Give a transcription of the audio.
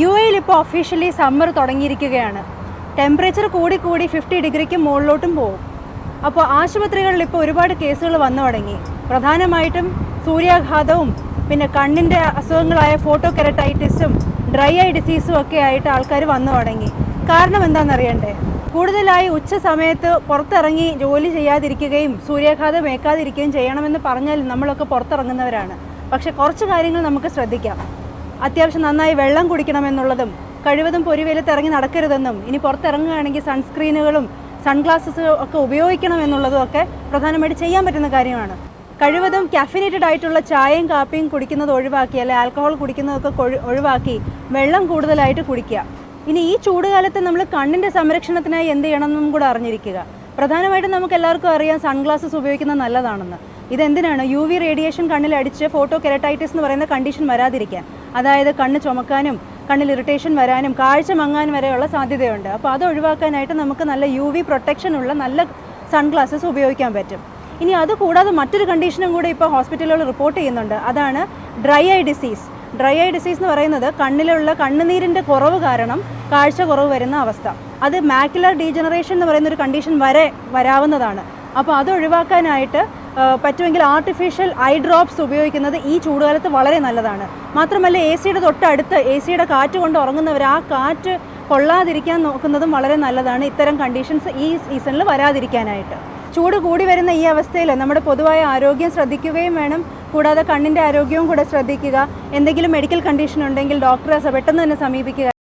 U എയിൽ ഇപ്പോൾ officially summer തുടങ്ങിയിരിക്കുകയാണ്. ടെമ്പറേച്ചർ കൂടി കൂടി ഫിഫ്റ്റി ഡിഗ്രിക്ക് മുകളിലോട്ടും പോകും. അപ്പോൾ ആശുപത്രികളിൽ ഇപ്പോൾ ഒരുപാട് കേസുകൾ വന്നു തുടങ്ങി. പ്രധാനമായിട്ടും സൂര്യാഘാതവും പിന്നെ കണ്ണിന്റെ അസുഖങ്ങളായ ഫോട്ടോ കെരട്ടൈറ്റിസും ഡ്രൈ ഐ ഡിസീസും ഒക്കെ ആയിട്ട് ആൾക്കാർ വന്നു തുടങ്ങി. കാരണം എന്താണെന്നറിയണ്ടേ? കൂടുതലായി ഉച്ച സമയത്ത് പുറത്തിറങ്ങി ജോലി ചെയ്യാതിരിക്കുകയും സൂര്യാഘാതം ഏൽക്കാതിരിക്കുകയും ചെയ്യണമെന്ന് പറഞ്ഞാൽ നമ്മളൊക്കെ പുറത്തിറങ്ങുന്നവരാണ്. പക്ഷെ കുറച്ച് കാര്യങ്ങൾ നമുക്ക് ശ്രദ്ധിക്കാം. അത്യാവശ്യം നന്നായി വെള്ളം കുടിക്കണമെന്നുള്ളതും കഴിവതും പൊരിവെയിലത്ത് ഇറങ്ങി നടക്കരുതെന്നും ഇനി പുറത്തിറങ്ങുകയാണെങ്കിൽ സൺസ്ക്രീനുകളും സൺഗ്ലാസസ് ഒക്കെ ഉപയോഗിക്കണം എന്നുള്ളതും ഒക്കെ പ്രധാനമായിട്ട് ചെയ്യാൻ പറ്റുന്ന കാര്യമാണ്. കഴിവതും കാഫിനേറ്റഡ് ആയിട്ടുള്ള ചായയും കാപ്പിയും കുടിക്കുന്നത് ഒഴിവാക്കി അല്ലെ ആൽക്കഹോൾ കുടിക്കുന്നതൊക്കെ ഒഴിവാക്കി വെള്ളം കൂടുതലായിട്ട് കുടിക്കുക. ഇനി ഈ ചൂടുകാലത്ത് നമ്മൾ കണ്ണിന്റെ സംരക്ഷണത്തിനായി എന്ത് ചെയ്യണമെന്നും കൂടെ അറിഞ്ഞിരിക്കുക. പ്രധാനമായിട്ടും നമുക്ക് എല്ലാവർക്കും അറിയാം സൺഗ്ലാസസ് ഉപയോഗിക്കുന്നത് നല്ലതാണെന്ന്. ഇതെന്തിനാണ്? യു വി റേഡിയേഷൻ കണ്ണിൽ അടിച്ച് ഫോട്ടോ കെരട്ടൈറ്റിസ് എന്ന് പറയുന്ന കണ്ടീഷൻ വരാതിരിക്കാൻ. അതായത് കണ്ണ് ചുമക്കാനും കണ്ണിൽ ഇറിറ്റേഷൻ വരാനും കാഴ്ച മങ്ങാൻ വരെയുള്ള സാധ്യതയുണ്ട്. അപ്പോൾ അത് ഒഴിവാക്കാനായിട്ട് നമുക്ക് നല്ല യു വി പ്രൊട്ടക്ഷൻ ഉള്ള നല്ല സൺഗ്ലാസസ് ഉപയോഗിക്കാൻ പറ്റും. ഇനി അതുകൂടാതെ മറ്റൊരു കണ്ടീഷനും കൂടി ഇപ്പോൾ ഹോസ്പിറ്റലുകൾ റിപ്പോർട്ട് ചെയ്യുന്നുണ്ട്. അതാണ് dry eye disease dry eye disease എന്ന് പറയുന്നത് കണ്ണിലുള്ള കണ്ണുനീരിന്റെ കുറവ് കാരണം കാഴ്ച കുറവ് വരുന്ന അവസ്ഥ. അത് മാക്കുലർ ഡീജനറേഷൻ എന്ന് പറയുന്ന ഒരു കണ്ടീഷൻ വരെ വരാവുന്നതാണ്. അപ്പോൾ അത് ഒഴിവാക്കാനായിട്ട് പറ്റുമെങ്കിൽ ആർട്ടിഫിഷ്യൽ ഐ ഡ്രോപ്സ് ഉപയോഗിക്കുന്നത് ഈ ചൂടുകാലത്ത് വളരെ നല്ലതാണ്. മാത്രമല്ല എ സിയുടെ തൊട്ടടുത്ത് എ സിയുടെ കാറ്റ് കൊണ്ട് ഉറങ്ങുന്നവർ ആ കാറ്റ് കൊള്ളാതിരിക്കാൻ നോക്കുന്നതും വളരെ നല്ലതാണ്. ഇത്തരം കണ്ടീഷൻസ് ഈ സീസണിൽ വരാതിരിക്കാനായിട്ട്. ചൂട് കൂടി വരുന്ന ഈ അവസ്ഥയിൽ നമ്മുടെ പൊതുവായ ആരോഗ്യം ശ്രദ്ധിക്കുകയും വേണം. കൂടാതെ കണ്ണിന്റെ ആരോഗ്യവും കൂടെ ശ്രദ്ധിക്കുക. എന്തെങ്കിലും മെഡിക്കൽ കണ്ടീഷൻ ഉണ്ടെങ്കിൽ ഡോക്ടറെ പെട്ടെന്ന് തന്നെ സമീപിക്കുക.